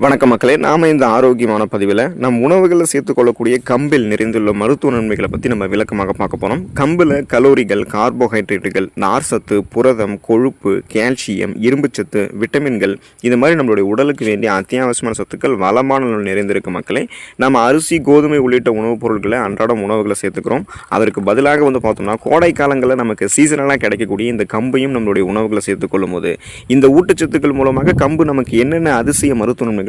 வணக்கம் மக்களே நாம் இந்த ஆரோக்கியமான பதிவில் நம் உணவுகளில் சேர்த்துக்கொள்ளக்கூடிய கம்பில் நிறைந்துள்ள மருத்துவ நன்மைகளை பற்றி நம்ம விளக்கமாக பார்க்க போகிறோம் கம்பில் கலோரிகள் கார்போஹைட்ரேட்டுகள் நார்சத்து புரதம் கொழுப்பு கால்சியம் இரும்புச்சத்து விட்டமின்கள் இது மாதிரி நம்மளுடைய உடலுக்கு வேண்டிய அத்தியாவசியமான சத்துக்கள் வளமான அளவில் நிறைந்திருக்கு மக்களே. நம்ம அரிசி கோதுமை உள்ளிட்ட உணவுப் பொருட்களை அன்றாடம் உணவுகளை சேர்த்துக்கிறோம். அதற்கு பதிலாக வந்து பார்த்தோம்னா கோடை காலங்களில் நமக்கு சீசனலாக கிடைக்கக்கூடிய இந்த கம்பையும் நம்மளுடைய உணவுகளை சேர்த்துக்கொள்ளும் போது இந்த ஊட்டச்சத்துக்கள் மூலமாக கம்பு நமக்கு என்னென்ன அதிசய மருத்துவ நன்மைகள்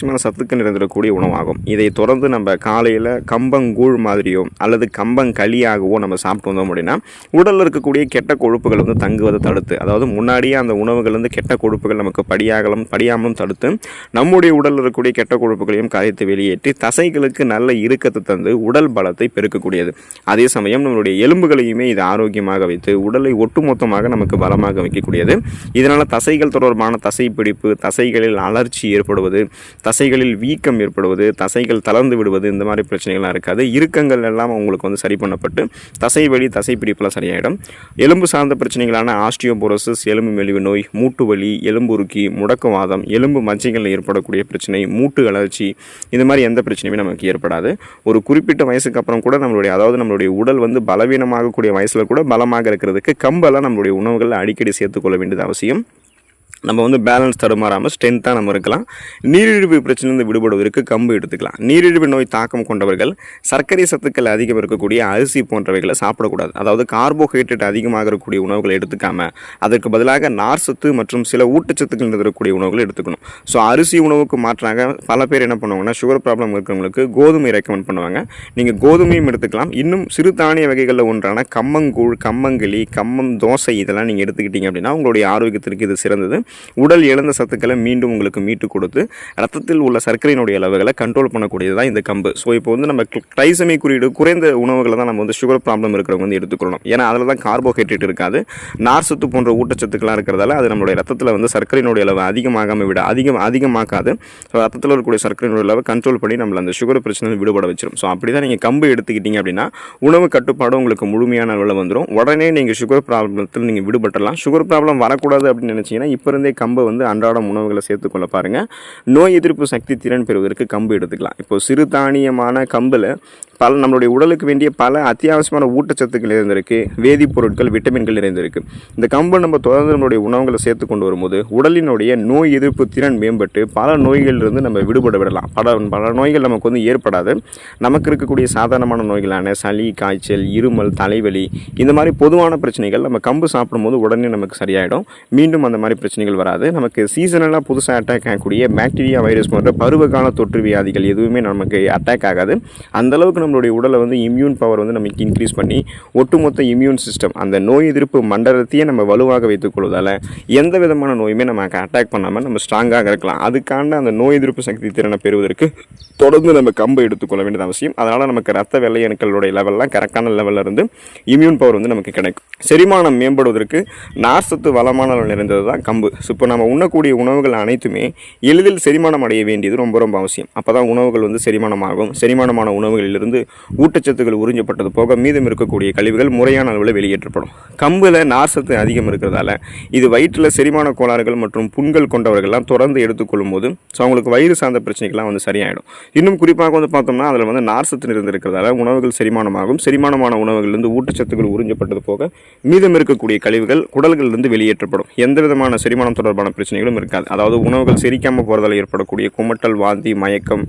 அத்தியாவசியமான சத்துக்கள் நிறைந்திடக்கூடிய உணவாகும். இதை தொடர்ந்து நம்ம காலையில் கம்பங்கூழ் மாதிரியோ அல்லது கம்பங்களியாகவோ நம்ம சாப்பிட்டு வந்தோம் அப்படின்னா உடலில் இருக்கக்கூடிய கெட்ட கொழுப்புகள் வந்து தங்குவதை தடுத்து அதாவது முன்னாடியே அந்த உணவுகள் வந்து கெட்ட கொழுப்புகள் நமக்கு படியாகலும் படியாமலும் தடுத்து நம்முடைய உடலில் இருக்கக்கூடிய கெட்ட கொழுப்புகளையும் கரைத்து வெளியேற்றி தசைகளுக்கு நல்ல இறுக்கத்தை தந்து உடல் பலத்தை பெருக்கக்கூடியது. அதே சமயம் நம்மளுடைய எலும்புகளையுமே இது ஆரோக்கியமாக வைத்து உடலை ஒட்டுமொத்தமாக நமக்கு பலமாக வைக்கக்கூடியது. இதனால் தசைகள் தொடர்பான தசை பிடிப்பு தசைகளில் அலர்ச்சி ஏற்படுவது தசைகளில் வீக்கம் ஏற்படுவது தசைகள் தளர்ந்து விடுவது இந்த மாதிரி பிரச்சனைகள்லாம் இருக்காது. இறுக்கங்கள் எல்லாம் உங்களுக்கு வந்து சரி பண்ணப்பட்டு தசை வலி தசை பிடிப்பெல்லாம் சரியாயிடும். எலும்பு சார்ந்த பிரச்சனைகளான ஆஸ்டியோபோரோசிஸ் எலும்பு மெலிவு நோய் மூட்டு வலி எலும்புருக்கி முடக்கவாதம் எலும்பு மச்சைகளில் ஏற்படக்கூடிய பிரச்சனை மூட்டு அலர்ச்சி இந்த மாதிரி எந்த பிரச்சனையுமே நமக்கு ஏற்படாது. ஒரு குறிப்பிட்ட வயசுக்கு அப்புறம் கூட நம்மளுடைய அதாவது நம்மளுடைய உடல் வந்து பலவீனமாகக்கூடிய வயசில் கூட பலமாக இருக்கிறதுக்கு கம்பெல்லாம் நம்மளுடைய உணவுகளில் அடிக்கடி சேர்த்துக்கொள்ள வேண்டியது அவசியம். நம்ம வந்து பேலன்ஸ் தடுமாறாமல் ஸ்ட்ரென்த்தாக நம்ம இருக்கலாம். நீரிழிவு பிரச்சனையிலிருந்து விடுபடுவதற்கு கம்பு எடுத்துக்கலாம். நீரிழிவு நோய் தாக்கம் கொண்டவர்கள் சர்க்கரை சத்துக்கள் அதிகம் இருக்கக்கூடிய அரிசி போன்றவைகளை சாப்பிடக்கூடாது. அதாவது கார்போஹைட்ரேட் அதிகமாக இருக்கக்கூடிய உணவுகளை எடுத்துக்காம அதற்கு பதிலாக நார் சத்து மற்றும் சில ஊட்டச்சத்துக்கள் இருக்கக்கூடிய உணவுகளை எடுத்துக்கணும். ஸோ அரிசி உணவுக்கு மாற்றாக பல பேர் என்ன பண்ணுவாங்கன்னா சுகர் ப்ராப்ளம் இருக்கிறவங்களுக்கு கோதுமை ரெக்கமெண்ட் பண்ணுவாங்க. நீங்கள் கோதுமையும் எடுத்துக்கலாம். இன்னும் சிறு தானிய வகைகளில் ஒன்றான கம்மங்கூழ் கம்மங்களி கம்மம் தோசை இதெல்லாம் நீங்கள் எடுத்துக்கிட்டீங்க அப்படின்னா உங்களுடைய ஆரோக்கியத்திற்கு இது சிறந்தது. உடல் இழந்த சத்துக்களை மீண்டும் உங்களுக்கு மீட்டு கொடுத்து ரத்தத்தில் உள்ள சர்க்கரையினுடைய அளவுகளை கண்ட்ரோல் பண்ணக்கூடியது தான் இந்த கம்பு. ஸோ இப்போ வந்து நம்ம ட்ரைசமி குறியீடு குறைந்த உணவுகளை தான் நம்ம வந்து சுகர் ப்ராப்ளம் இருக்கிறவங்க வந்து எடுத்துக்கணும் ஏன்னா அதில் தான் கார்போஹைட்ரேட் இருக்காது. நார் சத்து போன்ற ஊட்டச்சத்துக்களாக இருக்கிறதால அது நம்மளுடைய ரத்தத்தில் வந்து சர்க்கரையினுடைய அளவு அதிகமாகாமல் விட அதிகம் அதிகமாக்காது. ஸோ ரத்தத்தில் இருக்கக்கூடிய சர்க்கரையினுடைய அளவை கண்ட்ரோல் பண்ணி நம்மளை அந்த சுகர் பிரச்சனை விடுபட வச்சிடும் ஸோ அப்படி தான் நீங்கள் கம்பு எடுத்துக்கிட்டீங்க அப்படின்னா உணவு கட்டுப்பாடு உங்களுக்கு முழுமையான அளவில் வந்துடும் உடனே நீங்கள் சுகர் ப்ராப்ளத்தில் நீங்கள் விடுபட்டலாம் சுகர் ப்ராப்ளம் வரக்கூடாது அப்படின்னு நினச்சிங்கன்னா இப்போ குழந்தை கம்பை வந்து அன்றாடம் உணவுகளை சேர்த்துக்கொள்ள பாருங்கள் நோய் எதிர்ப்பு சக்தி திறன் பெறுவதற்கு கம்பு எடுத்துக்கலாம். இப்போ சிறுதானியமான கம்பில் பல நம்மளுடைய உடலுக்கு வேண்டிய பல அத்தியாவசியமான ஊட்டச்சத்துக்கள் இருந்திருக்கு வேதிப்பொருட்கள் விட்டமின்கள் நிறைந்திருக்கு. இந்த கம்பு நம்ம தொடர்ந்து நம்மளுடைய உணவுகளை சேர்த்து கொண்டு வரும்போது உடலினுடைய நோய் எதிர்ப்பு திறன் மேம்பட்டு பல நோய்களிலிருந்து நம்ம விடுபட விடலாம். பல பல நோய்கள் நமக்கு வந்து ஏற்படாது. நமக்கு இருக்கக்கூடிய சாதாரணமான நோய்களான சளி காய்ச்சல் இருமல் தலைவலி இந்த மாதிரி பொதுவான பிரச்சனைகள் நம்ம கம்பு சாப்பிடும்போது உடனே நமக்கு சரியாயிடும். மீண்டும் அந்த மாதிரி பிரச்சனைகள் வராது. நமக்கு சீசனலாக புதுசாக அட்டாக் ஆகக்கூடிய பாக்டீரியா வைரஸ் போன்ற பருவகால தொற்று வியாதிகள் எதுவுமே நமக்கு அட்டாக் ஆகாது. அந்தளவுக்கு நம்ம நம்மளுடைய உடலை வந்து இம்யூன் பவர் வந்து நமக்கு இன்க்ரீஸ் பண்ணி ஒட்டுமொத்த இம்யூன் சிஸ்டம் அந்த நோய் எதிர்ப்பு மண்டலத்தையே நம்ம வலுவாக வைத்துக்கொள்வதால் எந்த விதமான நோயுமே நமக்கு அட்டாக் பண்ணாமல் நம்ம ஸ்ட்ராங்காக இருக்கலாம். அதுக்கான அந்த நோய் எதிர்ப்பு சக்தி திறனை பெறுவதற்கு தொடர்ந்து நம்ம கம்பை எடுத்துக்கொள்ள வேண்டியது அவசியம். அதனால் நமக்கு ரத்த வெள்ளையணுக்களுடைய லெவல்லாம் கரெக்டான லெவலில் இருந்து இம்யூன் பவர் வந்து நமக்கு கிடைக்கும். செரிமானம் மேம்படுவதற்கு நார்சத்து வளமான நிறைந்தது தான் கம்பு. ஸோ இப்போ நம்ம உண்ணக்கூடிய உணவுகள் அனைத்துமே எளிதில் செரிமானம் அடைய வேண்டியது ரொம்ப ரொம்ப அவசியம். அப்போ தான் உணவுகள் வந்து செரிமானமாகும். செரிமானமான உணவுகளிலிருந்து ஊட்டச்சத்துக்கள் உறிஞ்சப்பட்டது போக மீதம் இருக்கக்கூடிய கழிவுகள் முறையான அளவில் வெளியேற்றப்படும். கம்பில் நார்சத்து அதிகம் இருக்கிறதால இது வயிற்றில் செரிமான கோளாறுகள் மற்றும் புண்கள் கொண்டவர்கள்லாம் தொடர்ந்து எடுத்துக்கொள்ளும் போது ஸோ அவங்களுக்கு வயிறு சார்ந்த பிரச்சனைகள்லாம் வந்து சரியாயிடும். இன்னும் குறிப்பாக வந்து பார்த்தோம்னா அதில் வந்து நார்சத்து இருந்திருக்கிறதால உணவுகள் செரிமானமாகும். செரிமானமான உணவுகளிலிருந்து ஊட்டச்சத்துக்கள் உறிஞ்சப்பட்டது போக மீதம் இருக்கக்கூடிய கழிவுகள் குடல்களிலிருந்து வெளியேற்றப்படும். எந்த விதமான செரிமானம் தொடர்பான பிரச்சனைகளும் இருக்காது. அதாவது உணவுகள் செரிக்காமல் போகிறதால ஏற்படக்கூடிய குமட்டல் வாந்தி மயக்கம்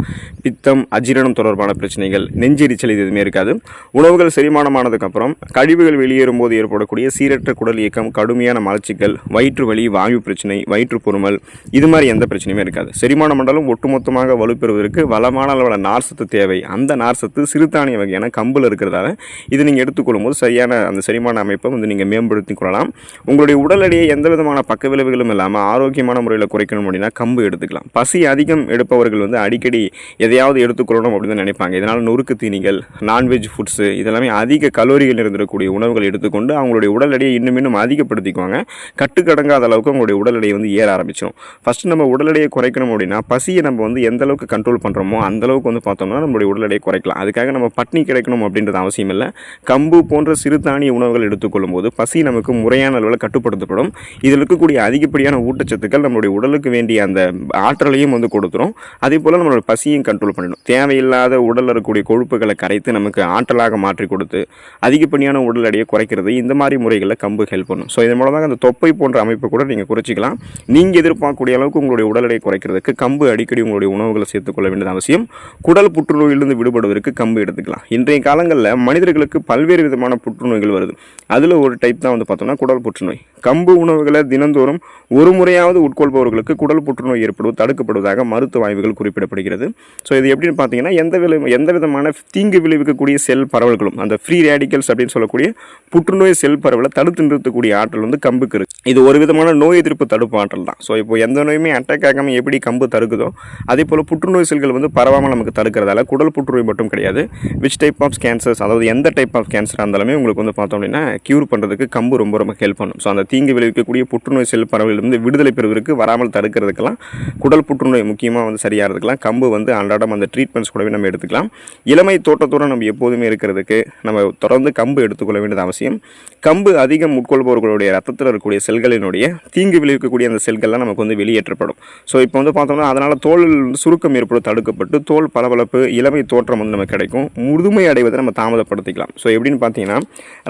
பித்தம் அஜீரணம் தொடர்பான பிரச்சனைகள் நெஞ்சு எரிச்சல் இது எதுவுமே இருக்காது. உணவுகள் செரிமானமானதுக்கப்புறம் கழிவுகள் வெளியேறும் போது ஏற்படக்கூடிய சீரற்ற குடல் இயக்கம் கடுமையான மலச்சிக்கல் வயிற்று வலி வாயு பிரச்சனை வயிற்று பொறுமல் இது மாதிரி எந்த பிரச்சனையுமே இருக்காது. செரிமான மண்டலம் ஒட்டுமொத்தமாக வலுப்பெறுவதற்கு வளமான அளவில் நார்சத்து தேவை. அந்த நார்சத்து சிறுதானிய வகையான கம்பில் இருக்கிறதால இது நீங்கள் எடுத்துக்கொள்ளும் போது சரியான அந்த செரிமான அமைப்பை வந்து நீங்கள் மேம்படுத்தி கொள்ளலாம். உங்களுடைய உடல் எடையை எந்த விதமான பக்க விளைவுகளும் இல்லாமல் ஆரோக்கியமான முறையில் குறைக்கணும் அப்படின்னா கம்பு எடுத்துக்கலாம். பசி அதிகம் எடுப்பவர்கள் வந்து அடிக்கடி எதையாவது எடுத்துக்கொள்ளணும் அப்படின்னு நினைப்பாங்க. இதனால் நொறுக்கு தீனிகள் நான்வெஜ் ஃபுட்ஸு இதெல்லாமே அதிக கலோரிகள் இருந்திருக்கக்கூடிய உணவுகள் எடுத்துக்கொண்டு அவங்களுடைய உடல் எடையை இன்னும் இன்னும் அதிகப்படுத்திக்குவாங்க. கட்டுக்கடங்காத அளவுக்கு அவங்களுடைய உடல் எடையை வந்து ஏற ஆரம்பிச்சிடும் ஃபஸ்ட்டு நம்ம உடல் எடையை குறைக்கணும் அப்படின்னா பசியை நம்ம வந்து எந்த அளவுக்கு கண்ட்ரோல் பண்ணுறோமோ அந்த அளவுக்கு வந்து பார்த்தோம்னா நம்மளுடைய உடல் எடையை குறைக்கலாம். அதுக்காக நம்ம பட்னி கிடைக்கணும் அப்படின்றது அவசியம் இல்லை. கம்பு போன்ற சிறுதானிய உணவுகள் எடுத்துக்கொள்ளும் போது பசி நமக்கு முறையான அளவில் கட்டுப்படுத்தப்படும். இதில் இருக்கக்கூடிய அதிகப்படியான ஊட்டச்சத்துக்கள் நம்மளுடைய உடலுக்கு வேண்டிய அந்த ஆற்றலையும் வந்து கொடுத்துரும். அதே போல் நம்மளோட பசியும் கண்ட்ரோல் பண்ணிடும். தேவையில்லாத உடலில் இருக்கக்கூடிய கொழுப்பு கொழுப்புகளை கரைத்து நமக்கு ஆற்றலாக மாற்றி கொடுத்து அதிகப்படியான உடல் எடையை குறைக்கிறது. இந்த மாதிரி முறைகளில் கம்பு ஹெல்ப் பண்ணும். ஸோ இதன் மூலமாக அந்த தொப்பை போன்ற அமைப்பு கூட நீங்கள் குறைச்சிக்கலாம். நீங்கள் எதிர்பார்க்கக்கூடிய அளவுக்கு உங்களுடைய உடல் எடையை குறைக்கிறதுக்கு கம்பு அடிக்கடி உங்களுடைய உணவுகளை சேர்த்துக்கொள்ள வேண்டியது அவசியம். குடல் புற்றுநோயிலிருந்து விடுபடுவதற்கு கம்பு எடுத்துக்கலாம். இன்றைய காலங்களில் மனிதர்களுக்கு பல்வேறு விதமான புற்றுநோய்கள் வருது. அதில் ஒரு டைப் தான் வந்து பார்த்தோம்னா குடல் புற்றுநோய். கம்பு உணவுகளை தினந்தோறும் ஒரு முறையாவது உட்கொள்பவர்களுக்கு குடல் புற்றுநோய் ஏற்படுவது தடுக்கப்படுவதாக மருத்துவ ஆய்வுகள் குறிப்பிடப்படுகிறது. ஸோ இது எப்படின்னு பார்த்தீங்கன்னா எந்த வித எந்த விதமான தீங்கு விளைவிக்கக்கூடிய செல் பரவல்களும் அந்த ஃப்ரீ ரேடிக்கல்ஸ் அப்படின்னு சொல்லக்கூடிய புற்றுநோய் செல் பரவலை தடுத்து நிறுத்தக்கூடிய ஆற்றல் வந்து கம்புக்கு இருக்குது இது ஒரு விதமான நோய் எதிர்ப்பு தடுப்பு ஆற்றல் தான். ஸோ இப்போ எந்த நோயுமே அட்டாக் ஆகாமல் எப்படி கம்பு தடுக்குதோ அதே போல் புற்றுநோய் செல்கள் வந்து பரவாமல் நமக்கு தடுக்கிறதால குடல் புற்றுநோய் மட்டும் கிடையாது. விச் டைப் ஆஃப் கேன்சர்ஸ் அதாவது எந்த டைப் ஆஃப் கேன்சராக இருந்தாலுமே உங்களுக்கு வந்து பார்த்தோம் அப்படின்னா க்யூர் பண்ணுறதுக்கு கம்பு ரொம்ப ரொம்ப ஹெல்ப் பண்ணும். ஸோ அந்த தீங்கு விளைவிக்கக்கூடிய புற்றுநோய் செல் பரவலிலிருந்து விடுதலை பெறுவதற்கு வராமல் தடுக்கிறதுக்கெல்லாம் குடல் புற்றுநோய் முக்கியமாக வந்து சரியாகிறதுக்கெல்லாம் கம்பு வந்து அன்றாடம் அந்த ட்ரீட்மெண்ட்ஸ் கூடவே நம்ம எடுத்துக்கலாம். இளமை தோட்டத்தோடு நம்ம எப்போதுமே இருக்கிறதுக்கு நம்ம தொடர்ந்து கம்பு எடுத்துக்கொள்ள வேண்டியது அவசியம். கம்பு அதிகம் உட்கொள்பவர்களுடைய ரத்தத்தில் இருக்கக்கூடிய செல்களினுடைய தீங்கு விளைவிக்கக்கூடிய அந்த செல்கள்லாம் நமக்கு வந்து வெளியேற்றப்படும். ஸோ இப்போ வந்து பார்த்தோம்னா அதனால் தோல் சுருக்கம் ஏற்படும் தடுக்கப்பட்டு தோல் பளபளப்பு இளமை தோற்றம் வந்து நமக்கு கிடைக்கும். முதுமை அடைவதை நம்ம தாமதப்படுத்திக்கலாம். ஸோ எப்படின்னு பார்த்தீங்கன்னா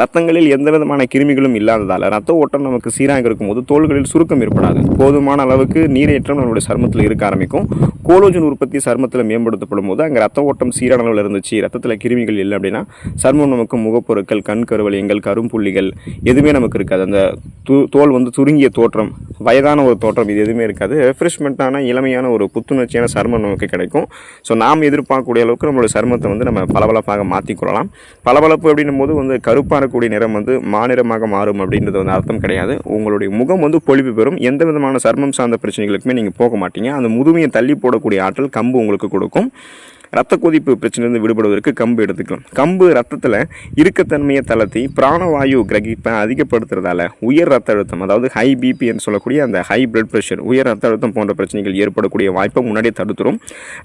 ரத்தங்களில் எந்த விதமான கிருமிகளும் இல்லாததால் ரத்த ஓட்டம் நமக்கு சீராக இருக்கும்போது தோள்களில் சுருக்கம் ஏற்படாது. போதுமான அளவுக்கு நீரேற்றம் நம்மளுடைய சருமத்தில் இருக்க ஆரம்பிக்கும். கோலோஜன் உற்பத்தி சருமத்தில் மேம்படுத்தப்படும் போது அங்கே ரத்த ஓட்டம் சீரான அளவில் இருந்துச்சு. ரத்தத்தில் கிருமிகள் இல்லை அப்படின்னா சர்மம் நமக்கு முகப்பொருட்கள் கண் கருவலியங்கள் கரும்புள்ளிகள் எதுவுமே நமக்கு இருக்காது. அந்த து தோல் வந்து சுருங்கிய தோற்றம் வயதான ஒரு தோற்றம் இது எதுவுமே இருக்காது. ரெஃப்ரெஷ்மெண்ட்டான இளமையான ஒரு புத்துணர்ச்சியான சர்மம் நமக்கு கிடைக்கும். ஸோ நாம் எதிர்பார்க்கக்கூடிய அளவுக்கு நம்மளோட சர்மத்தை வந்து நம்ம பளபளப்பாக மாற்றிக்கொள்ளலாம் பளபளப்பு அப்படின்னும் போது வந்து கருப்பாக இருக்கக்கூடிய நிறம் வந்து மாநிறமாக மாறும் அப்படின்றது வந்து அர்த்தம் கிடையாது. உங்களுடைய முகம் வந்து பொழிப்பு பெறும். எந்த விதமான சர்மம் சார்ந்த பிரச்சனைகளுக்குமே நீங்கள் போக மாட்டீங்க. அந்த முதுமையை தள்ளி போடக்கூடிய ஆற்றல் கம்பு உங்களுக்கு கொடுக்கும். ரத்த கொதிப்பு பிரச்சனையிலிருந்து விடுபடுவதற்கு கம்பு எடுத்துக்கலாம். கம்பு ரத்தத்தில் இறுக்கத்தன்மையை தளர்த்தி பிராணவாயு கிரகிப்பை அதிகப்படுத்துறதால உயர் ரத்த அழுத்தம் அதாவது ஹை பிபின்னு சொல்லக்கூடிய அந்த ஹை பிளட் ப்ரெஷர் உயர் ரத்த அழுத்தம் போன்ற பிரச்சனைகள் ஏற்படக்கூடிய வாய்ப்பை முன்னாடியே தடுத்துரும்.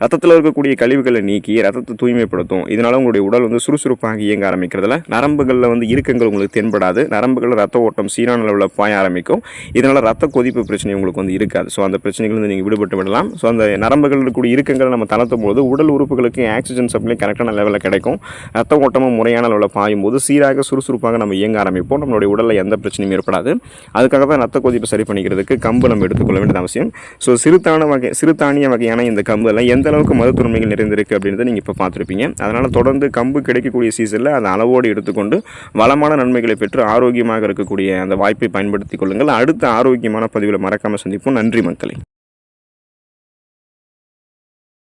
ரத்தத்தில் இருக்கக்கூடிய கழிவுகளை நீக்கி ரத்தத்தை தூய்மைப்படுத்தும். இதனால் உங்களுடைய உடல் வந்து சுறுசுறுப்பாக இயங்க ஆரம்பிக்கிறதுல நரம்புகளில் வந்து இறுக்கங்கள் உங்களுக்கு தென்படாது. நரம்புகளில் ரத்த ஓட்டம் சீரான அளவில் பாய ஆரம்பிக்கும். இதனால் ரத்த கொதிப்பு பிரச்சனை உங்களுக்கு வந்து இருக்காது. ஸோ அந்த பிரச்சனைகள் வந்து நீங்கள் விடுபட்டு விடலாம். ஸோ அந்த நரம்புகள் இருக்கக்கூடிய இறுக்கங்களை நம்ம தளர்த்தும் போது உடல் உறுப்பு உறுப்புகளுக்கு ஆக்சிஜன் சப்ளை கரெக்டான லெவலில் கிடைக்கும். ரத்த ஓட்டமும் முறையான அளவில் பாயும் போது சீராக சுறுசுறுப்பாக நம்ம இயங்க ஆரம்பிப்போம். நம்மளுடைய உடலில் எந்த பிரச்சனையும் ஏற்படாது. அதுக்காக தான் ரத்த கொதிப்பு சரி பண்ணிக்கிறதுக்கு கம்பு நம்ம எடுத்துக்கொள்ள வேண்டியது அவசியம். ஸோ சிறுதான வகை சிறுதானிய வகையான இந்த கம்பு எல்லாம் எந்த அளவுக்கு மருத்துவமைகள் நிறைந்திருக்கு அப்படின்றத நீங்கள் இப்போ பார்த்துருப்பீங்க. அதனால் தொடர்ந்து கம்பு கிடைக்கக்கூடிய சீசனில் அதை அளவோடு எடுத்துக்கொண்டு வளமான நன்மைகளை பெற்று ஆரோக்கியமாக இருக்கக்கூடிய அந்த வாய்ப்பை பயன்படுத்திக் கொள்ளுங்கள். அடுத்த ஆரோக்கியமான பதிவில் மறக்காமல் சந்திப்போம். நன்றி மக்களை.